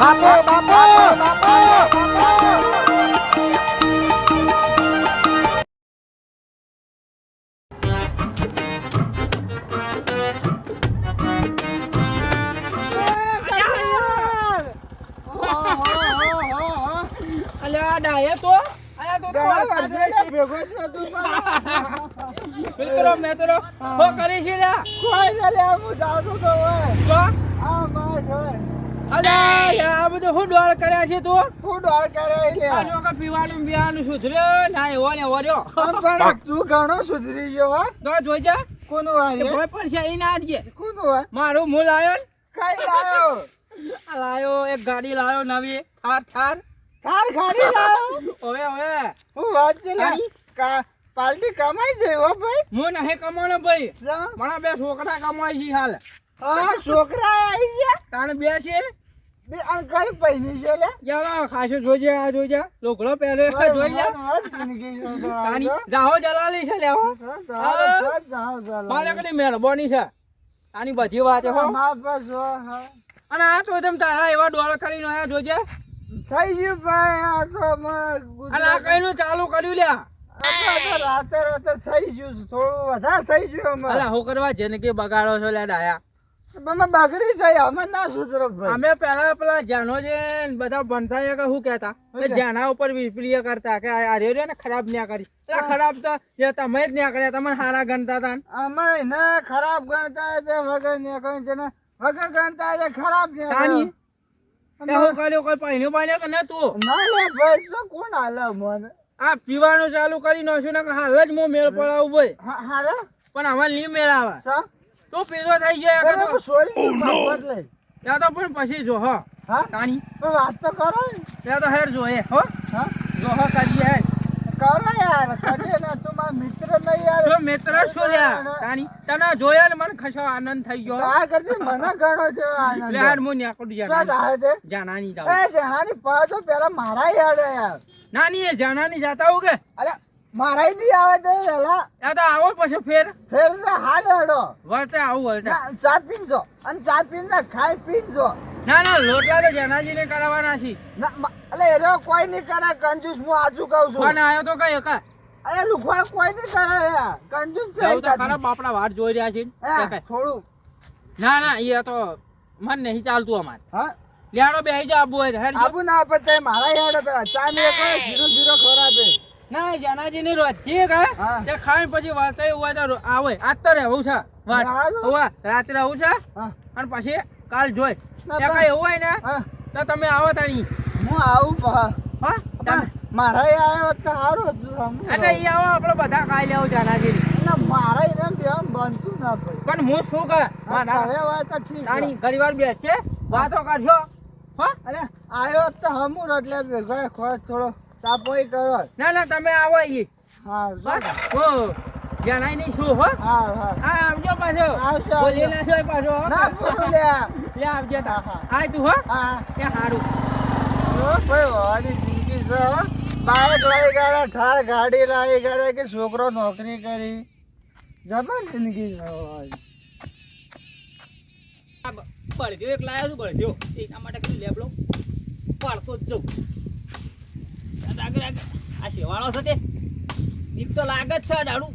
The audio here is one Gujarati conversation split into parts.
બાપુ બાપુ બાપુ. અલ્યા ડાયે તો આયા તો તો મિત્રો મિત્રો હો કરી તો લ્યા, આ બધું હું ડોળ કર્યા છે તું? આ લોકો પીવાનું પીવાનું સુધર્યો ના એવો ને એવો રહ્યો તું ઘણો સુધરી ગયો હા. તો જોઈ જા. કોનું એ પણ છે ઈ ના અડજે કોનું વાય મારું મૂળ લાયો કઈ લાયો? લાયો એક ગાડી લાયો નવી થાર થાર. થાર ખાડી લાયો? ઓવે ઓવે. હું વાત છે. કા પાલટી કમાઈ છે હો ભાઈ? હું નહીં કમાણો ભાઈ. મારા બે છોકરા કમાય છે હાલ. હા છોકરા આવી ગયા. તાણે બે છે બે અને કઈ પૈની છે લે? યાર ખાસો જોજે આ જોજે. લોકડો પહેરે જોઈ તાની જાહો જલાલી છે લેવો. મારે કદી મહેરબાની છે. આની બધી વાત હો. અને આ તો તમે તારા એવા ડોળ કરીને આયા જોજે. થઈ ગયું ભાઈ આ તો અને આ કઈનું ચાલુ કર્યું લ્યા. રાતે રાતે થઈ ગયું. થોડું વધારે થઈ ગયું. અલા હું કરવા જિંદગી બગાડો છો લે ડાયા. અમે બગડી જાય અમે ના સુધરો ભાઈ. અમે પેલા પેલા જાનો જે બધા ભણતા કે શું કહેતા? શું કે કે? જાના ઉપર વિપલીય કરતા કે આ રહ્યો ને ખરાબ ન્યા કરી. એટલે ખરાબ તો જે તમે જ ન્યા કર્યા તમને હારા ગણતા હતા અમે એને ખરાબ ગણતા તે વગર ને કોઈ છે ને વગર ગણતા તે ખરાબ ને તાની? હું કર્યું કોઈ પહેર્યું પાડ્યું કે ન તું? ના લે ભાઈ શું કોણ હાલે મને? આ પીવાનું ચાલુ કરી નાખ્યું ને હાલ જ હું મેળ પડાવું ભાઈ હા હાલે? પણ હવે લી મેળ આવે તું પેલો થઈ ગયો યાર તો સોરી બાપત લઈ. ત્યાં તો પણ પછી જો હો. હા? તાણી. વાત તો કરો. ને. ત્યાં તો હેર જોઈએ હો. હા? જો હો કરીએ હે કરો યાર કરીએ ને તું મારા મિત્ર નહીં યાર. શું મિત્ર શું યાર તાણી તને જોયા ને મને ખસો આનંદ થઈ ગયો આ કરજે મને ઘણો છે આનંદ લે હાર હું યાર શું થાય છે? જાનાની જાવ એ જાનાની પાછો પેલા મારા યાર યાર નાની એ જાનાની જાતા હું કે? અરે મારા નહીં આવે તો વેલા. આ તો આવો પછી ફેર. ફેર તો હાલ હડો. વર્તે આવું વર્તે ચા પીનજો. અને ચા પીને ખાઈ પીનજો. ના ના લોટલા તો જનાજીને કરાવવાના છે. એટલે અલે કોઈ નહીં કરે કંજૂસ હું આજુ કહું કોણ અને આવ્યો તો કઈ કા અરે લુખવાડ કોઈ નહીં કરે કંજુસ છે તો. ખરા બાપડા વાટ જોઈ રહ્યા છે થોડું. ના ના એ તો મન નહીં ચાલતું અમારે. હા? લેડો બે જા આબુ હેડ આબુ ના પડે મારા પેલા. ચા ને કોઈ જીરો જીરો ખવડાવે. ના જનાજી ની રોજી કે. તે ખાઈ પછી એવું હોય તો આવે. આજ તો રહેવું છે. વાત. હોવા હોવે, રાત્રે આવું છે? અને પછી કાલ જોઈ. તે કઈ એવું હોય ને તો તમે આવો તાણી. હું આવું હા. મારા આવ્યો તો સારું હતું એટલે એ આવો આપણે બધા ખાઈ લેવું જનાજી. મારા એને બેમ બનતું ના ભાઈ. પણ હું શું હા, હવે હોય તો ઠીક તાણી ઘણી વાર બેસશે વાતો કરશો હા? અરે આવ્યો તો હમુર એટલે ભેગા ખોટ થોડો. તાપોઈ કરો. ના ના તમે આવો અહીં. હા હો જણાય નહીં શું હો? હા હા હા આવજો પાછો. આવજો, બોલી પાછો ના પૂરું લે. લે આવજો તા. હા, તું હો. હા. કે હારું. ભાઈ જિંદગી છે હો. ગયા ઠાર ગાડી લાવી ગયા કે છોકરો નોકરી કરી. જબર જિંદગી છે બળદ્યો એક લાયો છું બળદ્યો. એના માટે કઈ લેબડો પાડતો જ જઉં. આગળ આગળ આ શેવાળો છે તે. દીપ તો લાગે જ છે ડાળું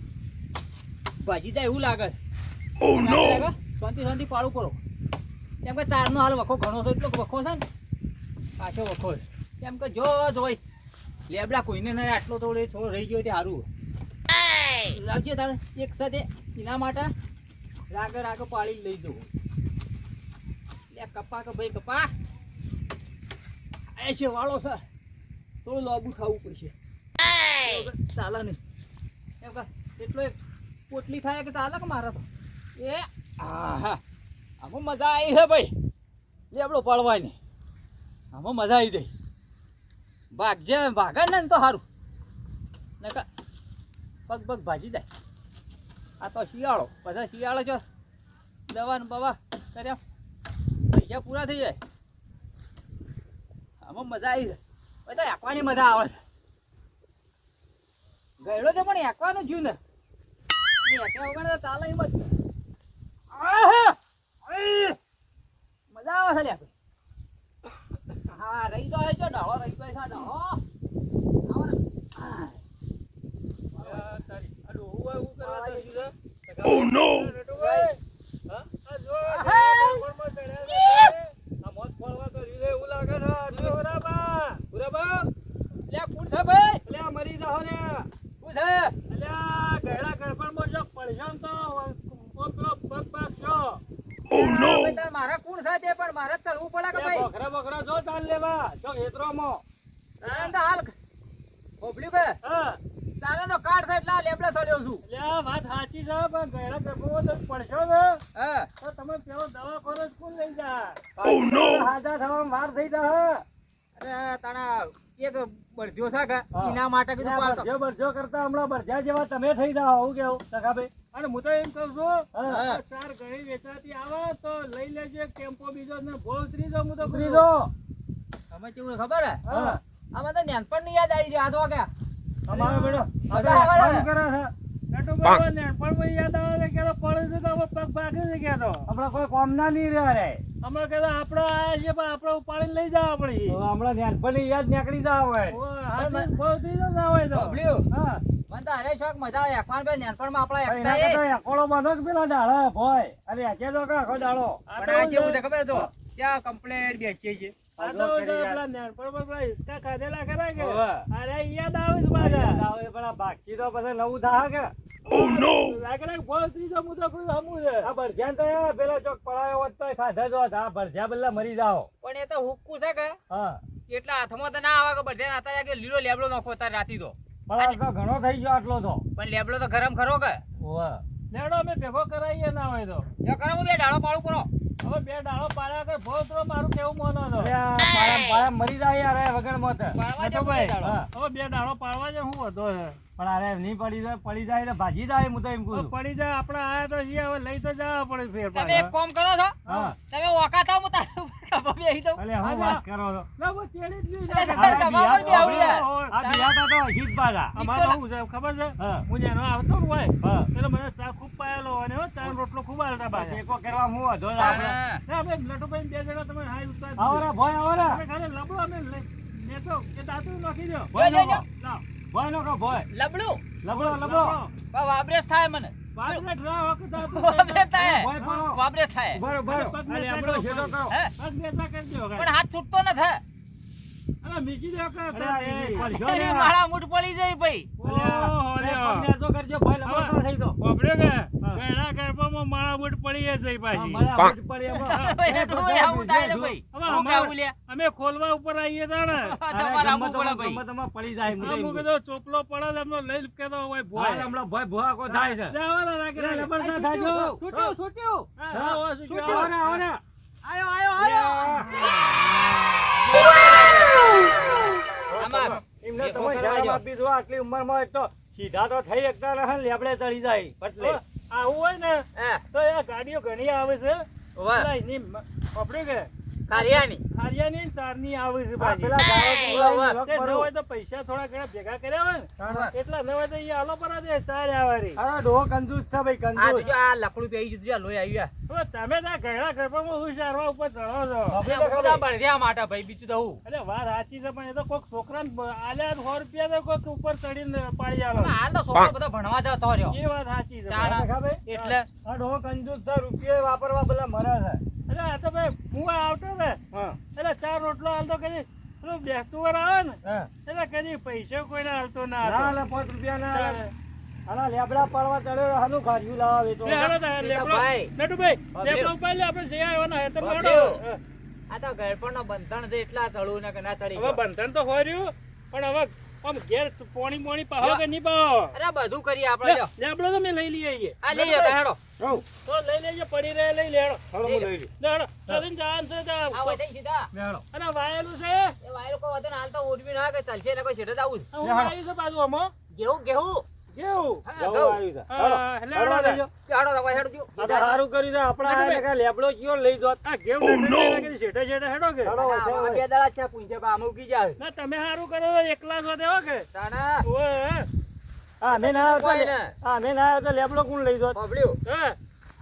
ભાજી જાય એવું લાગે. છે આગળ આગળ શાંતિ શાંતિ પાડું કરો. કેમ કે તારનો હાલ વખો ઘણો છે એટલો વખો છે ને. પાછો વખો કેમ કે જો જોઈ લેબડા કોઈને નહીં આટલો થોડો થોડો રહી ગયો તે સારું લાવજે તારે એક સાથે એના માટે રાગે રાગે પાળી લઈ જવું. લે કપા કે ભાઈ કપા. એ છે વાળો છે. થોડું લોબુ ખાવું પડશે. ચાલે નહીં. એમ કે એટલો એક પોટલી થાય કે ચાલે કે મારા એ આહા. આમાં મજા આવી છે ભાઈ. લેબડો પડવાની આમાં મજા આવી જાય. ભાગજે ભાગે ને તો સારું નકા પગ પગ ભાજી જાય. આ તો શિયાળો. બધા શિયાળો છો. દવા ને બવા કર્યા. પૈસા પૂરા થઈ જાય. આમાં મજા આવી જાય. બધા એકવાની મજા આવે છે. છે પણ એકવાનું જ્યું ને. તો ચાલે એમ જ મજા આવે છે લ્યા રહી તો હે જો ડાળો રહી તો ડાળો આવો ને. આ. લે કોણ છે ભાઈ કોણ છે ભાઈ, તાર મારા કોણ છે તે પણ મારે જ ચડવું પડે કે ભાઈ તારે તો હાલ ખોપલી બે તારે તો કાર્ડ છે એટલે આ લેબડે ચડ્યો છું વાત સાચી છે પણ ગયડા ગર્ભમાં તો પડશો ને હા તો તમે પેલો દવાખાનો જ કોણ લઈ જા હાજા થવામાં વાર થઈ જા અરે તારા એક બળદ્યો છે કે એના માટે કીધું પાડતો બરજો બરજો કરતા હમણાં બરજા જેવા તમે થઈ જાવ આવું કેવું? સખાભાઈ? અને હું તો એમ કહું છું ચાર ઘણી વેચાતી આવે તો લઈ લેજો એક ટેમ્પો બીજો ને ભોળ ત્રીજો હું તો ત્રીજો. તમે કેવું ખબર હે? આમાં તો નેનપણની યાદ આવી છે આ તો કે અમારે બેડો. બધા આવે છે. કરે છે. નટુભાઈ યાદ આવે કે તો પડે છે તો પગ ભાગે છે કે તો. હમણાં કોઈ કોમના નહીં રહ્યા રે હમણાં કહેતો આપણો આયા છે પણ આપણે ઉપાડીને લઈ જાવ આપણે હમણાં નાનપણની યાદ નીકળી જાવ હોય. બહુ થઈ જતો ના હોય તો. હા. મને તો અરે શોખ મજા આવે એકવાર બે નાનપણમાં આપણા એકતા એકોળો બાંધો કે પેલા ડાળા ભોય અને એકે તો કે આખો પણ આ કેવું છે ખબર તો? કમ્પ્લેટ બેસીએ છીએ બાકી તો પછી નવું થાય કે? લાગે લાગે ભોળ ત્રીજો મુદ્દો કોઈ હમું છે? આ ભરજ્યાન તો યાર ચોક પડાયો હોત તોય ખાધા જ આ ભરજ્યા બદલા મરી જાઓ. પણ એ તો હુક્કું છે કે? હા. એટલા હાથમાં તો ના આવે કે અત્યારે કે લીલો લેબડો નાખો તાર રાતી તો. પણ ઘણો થઈ ગયો આટલો તો. પણ લેબડો તો ગરમ ખરો કે? હોવે. લેડો અમે ભેગો કરાવીએ ના હોય તો. એ કરો બે ડાળો પાડું કરો. હવે બે ડાળો પાડ્યા કે તો મારું કેવું મોનો તો. મરી જાય યાર વગર મત. પાડવા હા. હવે બે ડાળો પાડવા જે શું વધો છે પણ અરે નહીં પડી જાય પડી જાય એટલે ભાજી જાય હું તો એમ કહું પડી જાય આપણે આયા તો છીએ હવે લઈ તો જવા પડે ફેર તમે એક કોમ કરો છો તમે ઓકા થાવ હું તારું ખબર બેહી દઉં અલે હું વાત કરો છો? ના બસ ચેડી જ લઈ જાય. તમારે ગમાવા જ બેહવું આ બિયા તો હિત બાગા પાછા. અમારે છે ખબર છે? હા. જેનો આવતો હોય એટલે મને ચા ખૂબ પાયેલો અને હો ચા રોટલો ખૂબ આવતા બસ બાજુ એકો કરવા હું વધો જ આપણે. ના અમે લટુભાઈ બે જણા તમે હાઈ ઉતાર આવરા ભાઈ આવરા. આવો રે તમે ખાલી લબડો અમે લઈ લેતો કે દાતું નાખી દો. ભાઈ લાવ ભોય નોખો, ભોય. લબડો. લબડો લબડો. વાબરેસ થાય મને. વાબરેસ થાય. ને પણ હાથ છૂટતો ન મીકી દો કે અરે મૂઠ પડી જાય ભાઈ. ઓહો, તો કરજો, થઈ કે? હા. પડી પાછી. પડી એ આવું થાય ને ભાઈ. હું લે અમે ખોલવા ઉપર આવીએ તાણે તમારે પડે ભાઈ. જાય મૂકે કહું. તો ચોપલો પડે એમનો લઈ કેતો હોય હા, ભોય હમણાં ભોય ભોહાકો થાય છે. જાવાના રાખી અરે રાખી. લબડ ના થાજો. છૂટ્યું છૂટ્યું. હા, હા, હા, આવો ને, આવો ને. આયો આયો આયો. આમાં એમને તમે કરવા આપી દો, આટલી ઉંમરમાં તો સીધા તો થઈ શકતા ને, લેબડે ચડી જાય. પટલે. આવું હોય ને તો એ ગાડીઓ ઘણી આવે છે. એની મ- કે? ખારિયાની. ને ચારની આવે છે તે ન હોય તો પૈસા થોડા ઘણા ભેગા કર્યા હોય ને? તાણા. એટલા ન હોય તો એ આલો પર દે ચાર આવારી. અરે ડોહો કંજૂસ છે ભાઈ આ કંજૂસ. આ લકડું પે આવી લોહી આવ્યા હવે તમે ત્યાં ઘણા ઘરમાં હું ચારવા ઉપર ચડો છો. આપણે તો બધા ખબર. બળદ્યા માટે ભાઈ બીજું તો હું. અરે વાત સાચી છે પણ એ તો કોઈક છોકરાને આલ્યા સો રૂપિયા તો કોઈક ઉપર ચડીને પાડી આલો. હાલ તો છોકરો બધો ભણવા જતો રહ્યો. એ વાત સાચી છે? એટલે? આ ડોહો કંજૂસ છે, રૂપિયો વાપરવા પેલા મરે છે. અરે આ તો ભાઈ હું આવતો ને એટલે ચાર રોટલો હાલતો કદી પેલું બેસતું વાર આવે ને એટલે કદી પૈસા કોઈને હાલતો ના ના, પાંચ રૂપિયા ના ચાલે. લે. લેબડા પાડવા ચડ્યો, હાનું ખાર્યું લાવે તો. હાલો તાર, લેબડો. ભાઈ. નટુભાઈ, બાપરે. લે, આપણે જઈ આવવાના હેતર બાપરે. આ તો ગળપણ નો છે એટલા ચડવું ને કે ના ચડી હવે બંધન તો હોય રહ્યું પણ હવે આમ ઘેર પોણી પોણી પાહો કે નહીં પાહો અરે બધું કરી આપણે લ્યો. લેબડો તો મે લઈ લઈએ. આ લઈ જતા હેડો. તો લઈ લેજે પડી રહે લઈ લેડો. હેડો હું લઈ લે હેડો. ચાલીને જાન છે તા. આ તઈ સીધા. બેહાડો. અને વાયેલું છે? એ વાયરો કોઈ વધુ ને હાલ તો ઉડવી ના કે ચાલશે એટલે કોઈ જ આવું. હું આવી છે બાજુ અમો ગેહું ઘેવું આવ્યું તમે સારું કરો એકલા છો તે કે. અમે ના આવતા લેબડો કોણ લઈ જોત?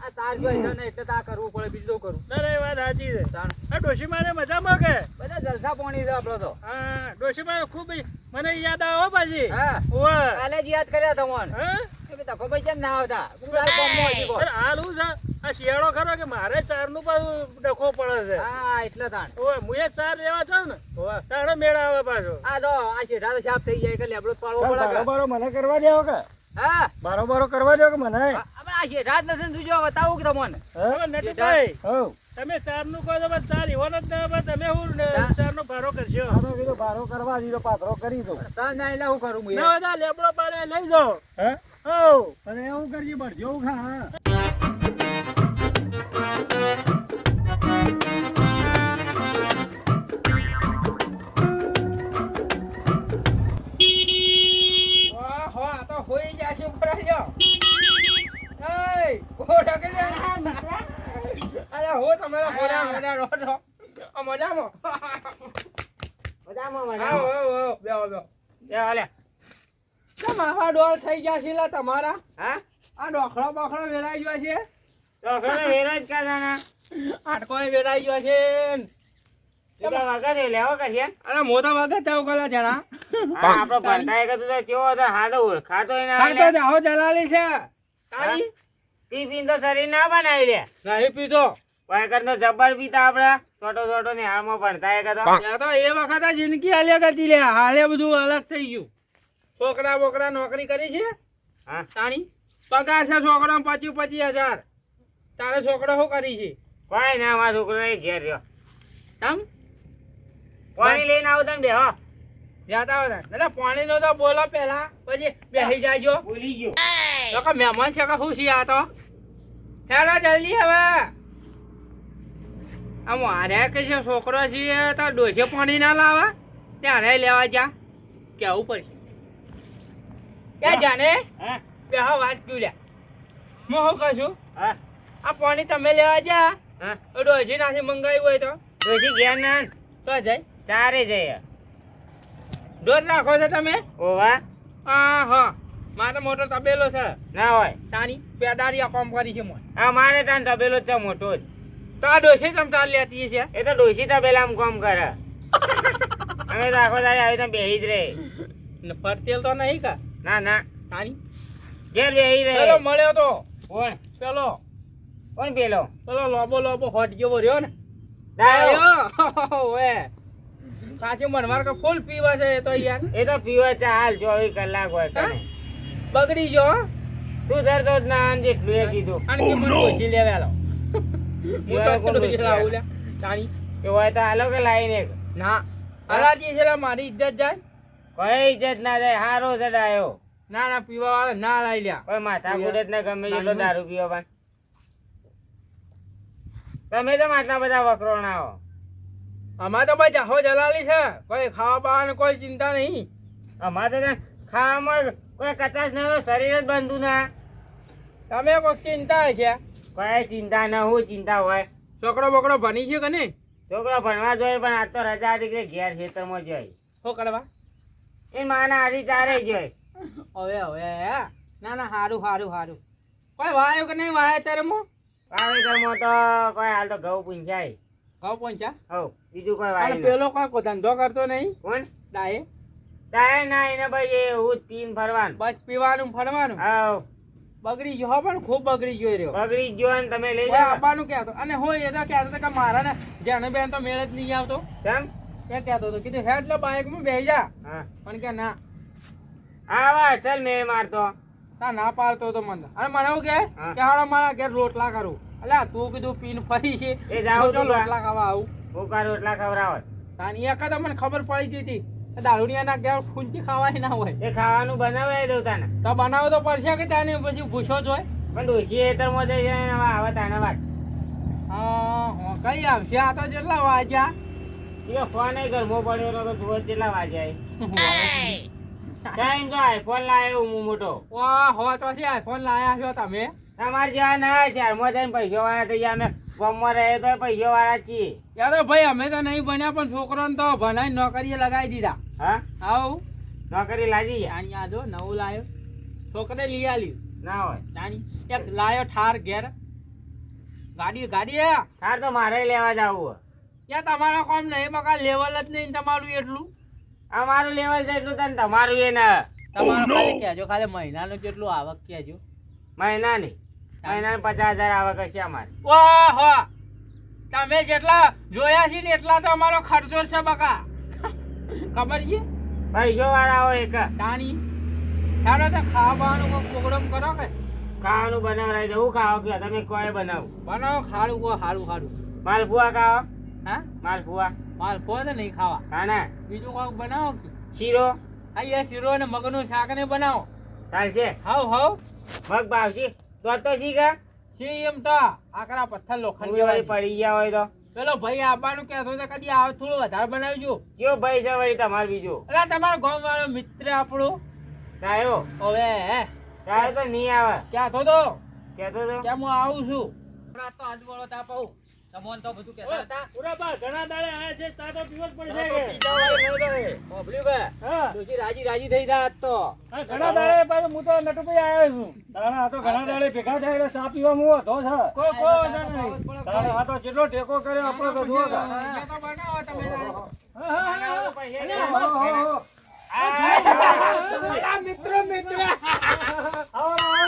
આ તાર જોઈ છે ને એટલે તાર કરવું પડે બીજું તો કરું. ના ના, વાત સાચી છે. તાણ. આ ડોશીમાને મજામાં કે બધા જલસા પાણી છે આપણો તો. હા ડોશીમા ખૂબ મને યાદ આવો પાછી. હા. ઓવે. કાલે જ યાદ કર્યા તમને. હા? કે ભાઈ તકો ભાઈ કેમ ના આવતા? હજી. હાલ હું છે આ શિયાળો ખરો કે મારે ચારનું પાછું ડખો પડે છે. હા એટલે તાણ. ઓવે મુએ ચાર લેવા જાઉં ને હોવે. તાણે મેળ આવે પાછો. આ તો આ શેઠા તો સાફ થઈ જાય કે લેબડો પાડવો પડે. મને કરવા દેવો કે હા. બારો બારો કરવા દો કે મને? શેઠા જ નથી ને તું જો બતાવું કે તમને હવે નટુભાઈ તમે ચારનું કહો છો પણ ચાર ઈવોન જ ના તમે હું. ચાર નો ભારો કરશો? આનો કીધું ભારો કરવા દીધો પાથરો કરી દો. તા ના એટલે હું કરું હું ના બધા લેબડો પાડે લઈ જાઓ. હે? હઉ. અને એવું કરજી ભરજો ખા મોડા રહો છો. મજામાં? બેહો, બેહો. ડોળ થઈ તમારા? હા? આ ડોખડો બોખડો વેરાઈ ગયો છે. તો વેરાઈ ગયો છે. વગર લેવો અરે મોટા વગર જણા. આપણો તો ચેવો હતો. જાહો જલાલી તારી પી પીને તો શરીર ના બનાવી લે. નહીં પીધો વાયકર તો જબર પીતા આપડે છોટો છોટો ને હાલમાં ભરતાય કીધો તો એ વખત જિંદગી અલગ હતી લે હાલે બધું અલગ થઈ ગયું. છોકરા બોકરા નોકરી કરી છે? હા. તાણી? પગાર છે છોકરા પચીસ પચીસ હજાર. તારે છોકરો શું કરી છે? કોઈ ના મારા છોકરો એ ઘેર રહ્યો. તમ પાણી લઈને આવો તમે બેહો જાતા હતા એટલે પાણી નો તો બોલો પેલા પછી બેસી જાયજો ભૂલી ગયો. મહેમાન છે કે શું છે આ તો? હેલો જલ્દી હવે. આમ મારે કે છે છોકરો છે તો ડોસે પાણી ના લાવા? ત્યારે લેવા જા. કેવું પડશે? ક્યાં જાને હા. બે હા વાત ક્યુ લ્યા હું શું કહું આ પાણી તમે લેવા જા. ડોસી નાથી મંગાવ્યું હોય તો. ડોસી ગયા ના તો જાય. ચારે જઈએ દોઢ રાખો છો તમે? ઓવા. હા હા. મારે મોટો તબેલો છે. ના હોય. તાની પેદારી આ કોમ કરી છે મોય. હા મારે ત્યાં તબેલો જ છે મોટો જ. તો આ ડોસી ચમચા લેતી છે? એ તો ડોસી તો પેલા આમ કામ કરે. અમે તો આખો દાડે આવી ત્યાં બેહી જ રહે. ને પરતેલ તો નહીં કા? ના ના. તારી? ઘેર બેહી રહે. પેલો મળ્યો તો. કોણ? પેલો. કોણ પેલો? પેલો લોબો લોબો હોટ ગયો રહ્યો ને? ડાયો ઓએ કાચી મનમાર કે ફૂલ પીવા છે એ તો યાર. એ તો પીવા છે હાલ ચોવીસ કલાક હોય કને બગડી જો તું ધરતો જ ના જેટલું એ કીધું. અને કે મને ડોસી લેવા હાલો કે લાઈને. ના. હલાજી છે મારી ઇજ્જત જાય? કોઈ ઇજ્જત ના જાય હારો છે ડાયો ના ના પીવા વાળા ના લાઈ લ્યા. કોઈ માથા કુડે ના ગમે એટલો દારૂ પીવો તમે તો આટલા બધા વકરોણા હો અમારે તો ભાઈ જાહો જલાલી છે. કોઈ ખાવા પાવાની કોઈ ચિંતા નહીં. અમારે તો ખાવામાં કોઈ કચાશ ના શરીર જ બંધુ ના. તમે કોઈ ચિંતા છે કોઈ ચિંતા ના હોય ચિંતા હોય. છોકરો બોકરો ભણી છે કે નહીં? છોકરો ભણવા જોઈએ પણ આજ તો રજા હતી કે ઘેર ખેતરમાં જોઈ શું કરવા? એ માના હારી ચારે જોઈ હવે હવે ના ના સારું સારું સારું કોઈ વાયો કે નહીં વાયા અત્યારે મો? વાવેતરમાં તો કોઈ હાલ તો ઘઉં પૂંછાય. ઘઉં પૂંછા? હવ બીજું કોઈ વાય પેલો કોઈ ધંધો કરતો નહીં? કોણ? ડાયે ડાયે ના એને ભાઈ એ હું જ ફરવાનું. બસ પીવાનું ફરવાનું? હવ. બગડી ગયો. હો પણ ખૂબ બગડી ગયો રહ્યો. બગડી ગયો અને તમે લઈ જાઓ. આપવાનું કહેતો. અને હોય એ તો કહેતો કે મારા ને જેને બેન તો મેળ જ નહીં આવતો. કેમ? કે કહેતો તો કીધું હેડ બાઈકમાં બેહી જા. પણ કે ના. આવા અસલ મે મારતો. ના ના પાડતો તો મને. અને મને એવું કે હા. કે હાડો મારા ઘેર રોટલા કરું. એટલે તું કીધું પીન ફરી છે. એ જાવ તો રોટલા ખાવા આવું. ભૂકા રોટલા ખવડાવત? તાની એક તો મને ખબર પડી ગઈ હતી કે દારૂડિયાના ઘેર ફૂંચી ખાવાય ના હોય. એ ખાવાનું બનાવે દઉં તને. તો બનાવો તો પડશે કે તાને પછી ભૂસો જ હોય? પણ ડોશી એ જઈ જાય આવે તાને વાત હા કઈ આવશે? આ તો જેટલા વાગ્યા. એ ફોન એ ઘરમાં પડ્યો તો તું જેટલા વાગ્યા ટાઈમ તો આઈફોન લાવ્યો હું મોટો. વાહ હો તો આઈફોન લાયા છો તમે? તમારે જેવા ના શહેરમાં જઈને પૈસો વાળા થઈ ગયા અમે ગામમાં રહે તો પૈસો વાળા છીએ. યાર તો ભાઈ અમે તો નહીં ભણ્યા પણ છોકરોને તો ભણાઈ નોકરીએ લગાવી દીધા. હા? આવ? નોકરી લાગી ગયા? તાણી આ નવું લાયો. છોકરે લઈ આલ્યું. ના હોય. તાણી એક લાયો ઠાર ઘેર. ગાડી ગાડી હે? ઠાર તો મારે લેવા જવું યાર તમારા કોમ નહીં બકા લેવલ જ નહીં તમારું એટલું? અમારું લેવલ છે એટલું તને તમારું એ ના. તમારું ખાલી કહેજો ખાલી મહિનાનું જેટલું આવક કહેજો. મહિનાની. મહિનાને પચાસ હજાર આવક હશે અમારે? ઓહો! તમે જેટલા જોયા છે ને એટલા તો અમારો ખર્ચો છે બકા. ખબર છે? પૈસો વાળા હોય એક. તાની તારો તો ખાવાનું કોઈ પ્રોગ્રામ કરો કે? ખાવાનું બનાવડાવી દઉં. હું ખાઓ કે તમે કોઈ બનાવું? બનાવો ખાડું કો હારું હારું. માલપુઆ ખાઓ? હા? માલપુઆ માલપુઆ તો નહીં ખાવા. ખાના? બીજું કોઈક બનાવો કે? શીરો? અહીંયા શીરો ને મગનું શાક ને બનાવો. ચાલશે? હાવ હાવ. મગ ભાવશી? તો તો છે એમ તો? આકરા પથ્થર લોખંડ જેવા પડી ગયા હોય તો. પેલો ભાઈ આવવાનું કહેતો તો કદી આવ થોડું વધારે બનાવજો. કયો ભાઈ છે વળી તમાર બીજું? અલા તમારો ગામ વાળો મિત્ર આપણો. કાયો હવે હે? કાય તો નહીં આવે. ક્યાં થો તો. કહેતો તો? કે હું આવું છું? હમણાં તો આજુબાજુ તાપ આવું તમોન તો બધું કહેતા હતા. પુરાબા ઘણા દાડે આયા છે તા તો દિવસ પડી જાય બે? રાજી રાજી થઈ આજ તો. ઘણા દાડે પાછો હું તો નટુભાઈ આવ્યો છું. તારા આ તો ઘણા દાડે ભેગા થાય ચા પીવા હું હતો છે. કોઈ કોઈ તારા આ તો જેટલો ટેકો કર્યો આપણો તો જુઓ. તમે મિત્ર.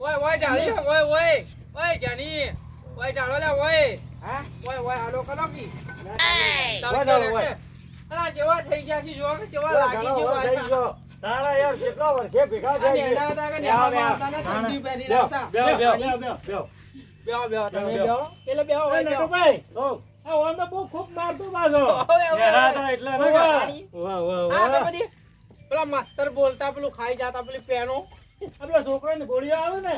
ઓય ઓય ઢાળી ઓય ઓય ઓય જાની ઓય ઢાળો લે ઓય હા? ઓય ઓય હાલો કરો કી ઓય ઢાળો, ઓય. અલા જેવા થઈ ગયા છે જોવો કે જેવા લાગી ઘણો છે વાર થઈ ગયો. તારા યાર કેટલા વર્ષે ભેગા થઈ નેડા ગયા. હતા કે બેહો, નેડા ને ઠંડી પહેરી રાખતા. બેહો, બેહો, બેહો, બેહો, બેહો. બેહો બેહો તમે બેહો, બેહો પેલે બેહો ઓય બેહો નટુભાઈ, તો, આ ઓલને બહુ ખૂબ મારતો પાછો. ઓય, ઓય, નેડા ઓય. હતા એટલે ઓય, ને વાહ, વાહ, આ બધી પેલા માસ્તર બોલતા પેલું ખાઈ જાતા પેલી પેનો આ પેલા છોકરાની ગોળીઓ આવે ને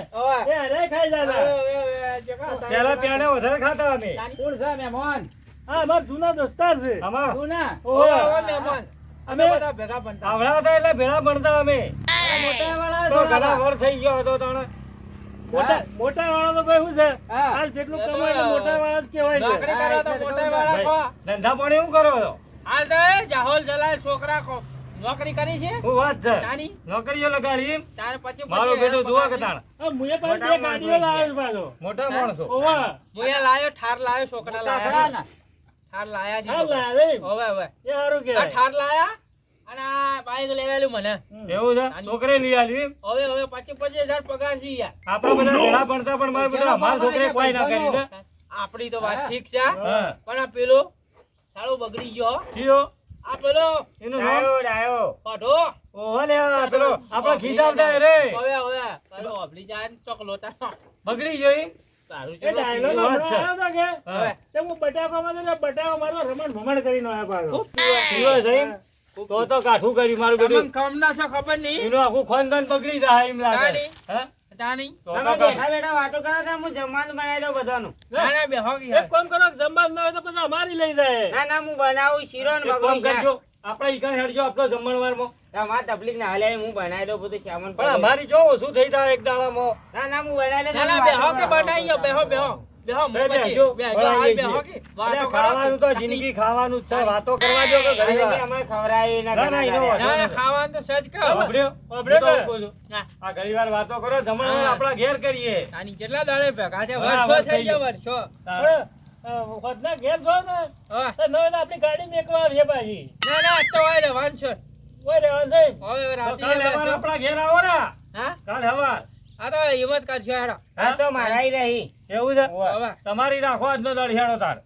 એ હરે ખાઈ જતા. ઓય, ઓય, ઓય, જગા હતા. પેલા વધારે ખાતા અમે. કોણ છે મહેમાન? હા અમારા જૂના દોસ્તાર છે. અમારા? તું ના ઓય. ઓય, ઓય, મહેમાન. અમે અમે- બધા ભેગા બનતા. આવડા હતા એટલે ભેળા ભણતા અમે. મોટા વાળા તો ઘણા વર થઈ ગયો હતો તાણે. મોટા મોટા વાળા તો ભાઈ શું છે? હાલ જેટલું કમાય એટલે મોટા વાળા જ કહેવાય છે. મોટા વાળા ધંધા પાણી શું કરો છો? હાલ તો જાહોલ જલાય છોકરા કહો. નોકરી કરી છે? હું વાત છે? નાની નોકરીઓ લગાડી? તારે પછી મારો બેટો જુઓ કે તાણ? મુએ પણ બે ગાડીઓ લાવ્યો પાછો. મોટા માણસો. ઓવા. મુએ લાયો ઠાર લાયો છોકરા લાયા. ઠાર લાયા છે ઠાર લાયા ઓવે હવે હવે એ હારું કે ઠાર લાયા અને આ બાઈક લેવાલું મને. એવું છે? છોકરે લઈ આલી? હવે હવે પછી પચીસ હજાર પગાર છે યાર. આપણા બધા ઘણા ભણતા પણ મારા બધા મારા છોકરે કોઈ ના કરી છે આપણી તો વાત ઠીક છે પણ આ પેલો સાળો બગડી ગયો. કયો? આ પેલો એનો નામ? ડાયો, ડાયો. પાઢો? ઓહો લે પેલો આપણો ખીજાવતા રે. હવે હવે પેલો ઓબલી જાય ને ચોકલો તા બગડી આવ્યો તો. તે કાઠું કર્યું મારું બધું. બેટું ના છે ખબર નહીં? એનું આખું ખોનદાન બગડી જાય એમ લાગે. હા? તાની તો તો તમે કાઠું. બેઠા બેઠા વાતો કરો તો હું જમવાનું બનાવી દઉં બધાનું. ના ના બેહો કે એક કામ કરો જમવાનું ના હોય તો પછી અમારી લઈ જાય. ના ના હું બનાવું શીરો ને એક કામ મગનું શાક. કરજો આપણે ઈકણ હેડજો આપણો જમણવારમાં. તમારે તકલીફ ના હાલે હું બનાવી દઉં બધું સામાન પણ અમારી જો શું થઈ જાય એક દાડામાં. ના ના હું બનાવી દઉં ના ના બેહો કે બનાવી ગયો બેહો બેહો બેહો બે હું પછી બેહજો, બેહજો બનાવી હાલ દઈએ. બેહો કે? એટલે વાતો કરો. ખાવાનું તો જિંદગી ખાવાનું છે વાતો કરવા દો કે ઘણી વાર. અમારે ના ના, ના, એનો ઘણા ના ના ખાવાનું તો સજ કે હવે. સાંભળ્યો? સાંભળ્યો હું તો કે? કહું છું. ના. આ ઘણી વાર વાતો કરો જમણવાર હા. ઘેર કરીએ. તાની કેટલા દાડે ભેગા? છે વર્ષો થઈ થઈ ગયા વર્ષો. વખતના ઘેર છો ને? હા. તો નવે ને આપણી ગાડી મેકવા આવીએ પાછી. ના ના તો હોય રહેવાનું છે. ઓય રહેવાનું છે. હવે રાતે કાલ હવાર બેસો. આપણા ઘેર આવો ને. હા? કાલ હવાર આ તો હિંમત કરશો હેડો. તો મારાય રહી. એવું છે? તમારી રાખો આજનો દળિયાળો તાર.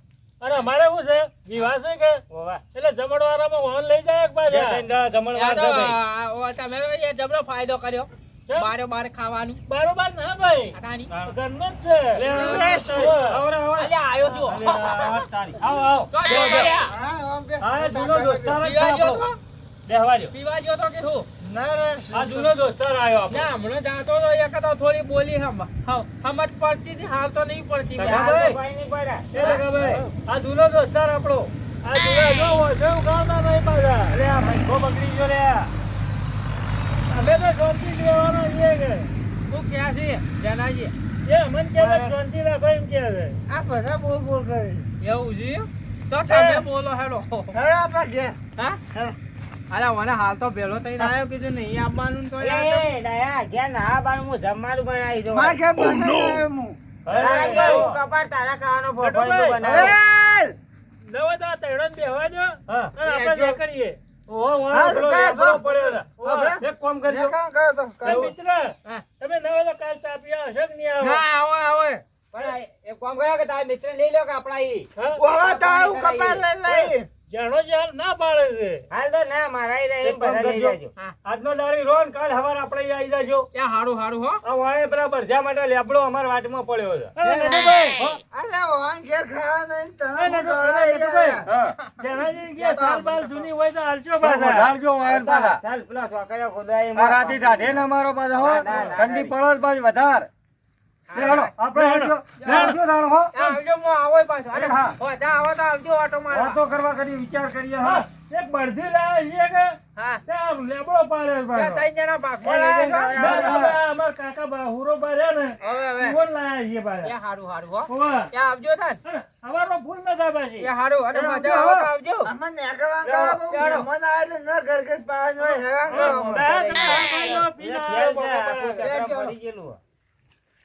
અને અમારે શું છે? વિવાહ છે કે. એટલે જમણવારામાં વાહન લઈ જાય પાછા? જમણવાર તમે જમણો ફાયદો કર્યો? બારે બારે ખાવાનું. બારોબાર ના ભાઈ. ઘરનો જ છે. આવો, આવો, આવો. બેહવા જો પીવા જો. તો કે શું? આ જૂનો દોસ્તાર આવ્યો આપણો. ના હમણાં જાતો તો એક તો થોડી બોલી હમ હમ સમજ પડતી હતી હાલ તો નહીં પડતી. કાકા હાલ તો ભાઈ. કોઈ નહીં પડે. એ રઘાભાઈ, આ જૂનો દોસ્તાર આપણો. આ જૂના જો ઓછો ઉગાડતા નહીં પાછા. અરે આ મૈખો બગડી ગયો લે અમે તો શાંતિ જ રહેવાના કે. તું ક્યાં છે? જનાજી એ અમને કે શાંતિ રાખો એમ કે છે. આ બધા બોલ બોલ કરે એવું છે? તો તમે બોલો હેલો. હવે આપણે હા? હેલો. અરે મને હાલ તો ભેળો થઈને આવ્યો કીધું નહીં આપવાનું તો એ, દયા ઘેર ના બાનું હું જમવાનું બનાવી દઉં. મારે ઘેર બનાવી આવ્યો હું? કપાળ, તારા ખાવાનો ફોફળીઓ બનાવ. એ! નવો તો આ ને બેહવા દો હા. આપણે જે. કરીએ ઓહો ઓહો હા, પેલો તો પડ્યો છે. ઓહો, એક કામ કરજો. કામ કરો તો એ મિત્ર તમે નવો તો કાલ ચા પીવા હશો કે નહીં આવો? ના આવો આવો. પણ એક કામ કરો કે તારા મિત્ર લઈ લો કે આપણા જાણો જ હાલ ના પાડે છે હાલ તો ના મારા ઈ રહે, એક કામ બધા લઈ જાજો. આજનો દાડી રો ને કાલ સવારે આપણે આવી જાજો એ હારું હારું હો આ વાય બરાબર જ્યાં માટે લેબડો અમાર વાટમાં પડ્યો છે અરે નટુભાઈ. અલે વાં ઘેર ખાવા નહીં તો અરે નટુભાઈ, યાર. જેનાજી ગયા સાલ બાલ જૂની હોય તો હાલજો પાછા. ચાલ, પેલા છોકરીઓ ખોદાય એમાં. મારાથી ઢાઢે ને અમારો પાછો ઠંડી પડો જ પાછી વધાર. ભૂલ ન થાય પાછી. હારું અને મજા આવો તો આવજો. આમાં નેકળવા કરવા બહુ ચાલો. મહેમાન આવે એટલે ન ઘર ઘર પાવાનું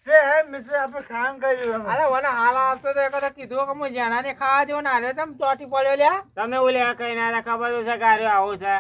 હેરાન હા, મિત્ર, આપણે ખાવાનું કર્યું. અરે મને હાલ આવતો તો એક વખત કીધું કે હું જેનાને ખાવા જેવો ના રે તમ ચોટી પડ્યો લ્યા. તમે ઓલે આ કઈ ના ખબર છે કે આવો છે.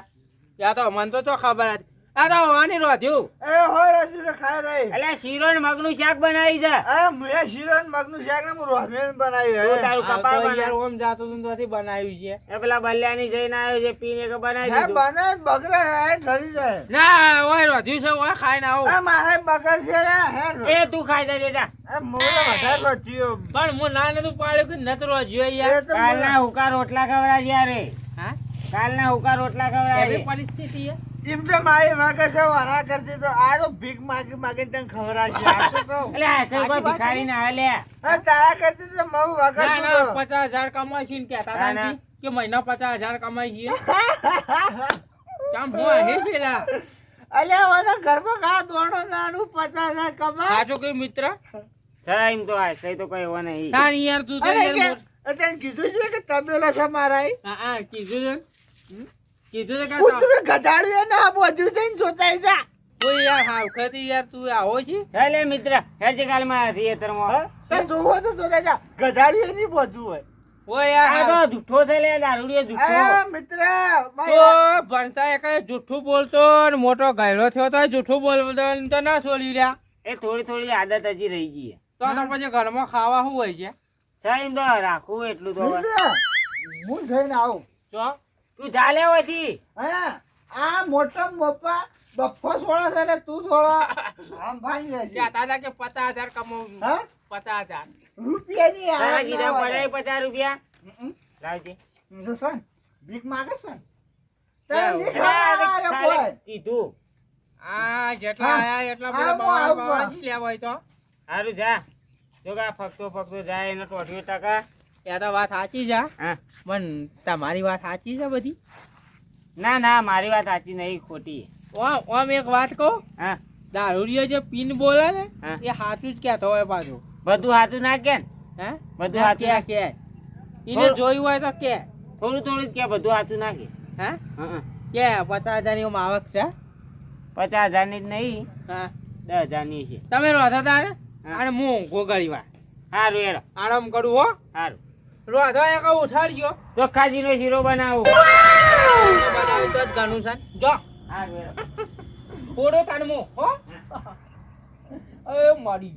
યા તો મને તો ચો ખબર હતી? આ તો હોવાની રોધ્યું એ હોય રસી ખાઈ રહી. એટલે શીરો ને મગનું શાક બનાવી છે. એ મુએ શીરો ને મગનું શાક ને હું રોહમેલ બનાવ્યું તું તારું કપાળ બનાવ. યાર ઓમ જાતો તું તોથી બનાવ્યું છે. એ પેલા બલ્યાની જઈને આવ્યો છે પીને કે બનાવી હે, દીધું. બનાય બગરે હે, ઠરી જાય. ના ઓય રોધ્યું છે ઓય ખાઈને આવો. એ મારે બગર છે રે, હે. એ તું ખાઈ દે જા એ મોરે વધારે રોચ્યું. પણ હું ના નતું પાડ્યું કે નત રોધ્યું યાર. કાલના હુકા રોટલા ખવડાવ્યા રે. હા? કાલના હુકા રોટલા ખવડાવ્યા ખવડાવ પરિસ્થિતિ છે? એમ તો મારી વાગે છે વારા કરતી તો આ તો ભીખ માગી માગી તને એટલે ભિખારી ના? હા, તારા કરતી તો મઉ વગર ના ના કહું? પચાસ હજાર કમાય છે ને કહેતા હતા કે મહિના પચાસ હજાર કમાય છે. હું લા. અલ્યા ઓલા ઘરમાં ઘા દોડો નાનું પચાસ હજાર કમા સાચું કઈ મિત્ર? એમ તો આ કઈ તો કઈ એવો નહીં. તાન યાર તું તો યાર કે કીધું છે કે તમે છે મારા હા હા કીધું છે? કીધું છે કે કૂતરું ગધાડ્યું એને આ બધું જઈને જોતાઈ જા. કોઈ યાર હા વખતે યાર તું આવો છે? ચાલે મિત્ર હેજે કાલમાં થિયેટરમાં હા? તો જોવો તો જોતાઈ જા. ગધાડ્યું એની બધું હોય. ઓય યાર આ તો જૂઠો છે લે દારૂડિયો જૂઠો એ મિત્ર તો ભણતા એક જૂઠું બોલતો ને મોટો ગાયડો થયો તો જૂઠું બોલતો તો ના છોડી રહ્યા. એ થોડી થોડી આદત હજી રહી ગઈ તો તો પછી ઘરમાં ખાવા શું હોય છે? સાહેબ તો રાખવું એટલું તો હું જઈને આવું. જો. તું ચાલે હોયથી. હા આ મોટો મોપા બફો સોળો છે ને તું થોડો આમ ભાઈ લે છે. કહેતા કે પચાસ હજાર કમાવું હા? પચાસ હજાર. રૂપિયા ની આ કીધા પડે પચાસ રૂપિયા. લાવજે. જો સન ભીખ માગે સન. તને કોઈ. કીધું. આ જેટલા આયા એટલા બધા બાવા બાવા જી લેવા હોય તો. સારું જા. જો ફક્તો ફક્તો જાય એનો ટોટ્યો ટકા. એ તો વાત સાચી છે હા. પણ તમારી વાત સાચી છે બધી? ના ના મારી વાત સાચી નહીં ખોટી. ઓમ ઓમ એક વાત કહું? હા. દારૂડિયો જે પિન બોલે ને. એ સાચું જ કહેતો હોય પાછું. બધું સાચું ના કે ને? હે? બધું ના, સાચું કે એને જોયું હોય તો કે. થોડું થોડું કે બધું સાચું ના કે. હે? કે પચાસ ઓમ આવક છે? પચાસ હજારની જ નહીં. હા. દસ હજારની છે. તમે રોધા તા ને હા. અને હું ગોગળી વાર સારું એડો આરામ કરું હો. સારું રોધા એક ઉઠાડજો ચોખ્ખાજીનો શીરો બનાવું. બનાવી તો જ ઘણું છે જો. હો એ મારી.